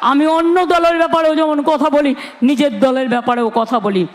আমি অন্য দলের ব্যাপারেও যেমন কথা বলি নিজের দলের ব্যাপারেও কথা বলি।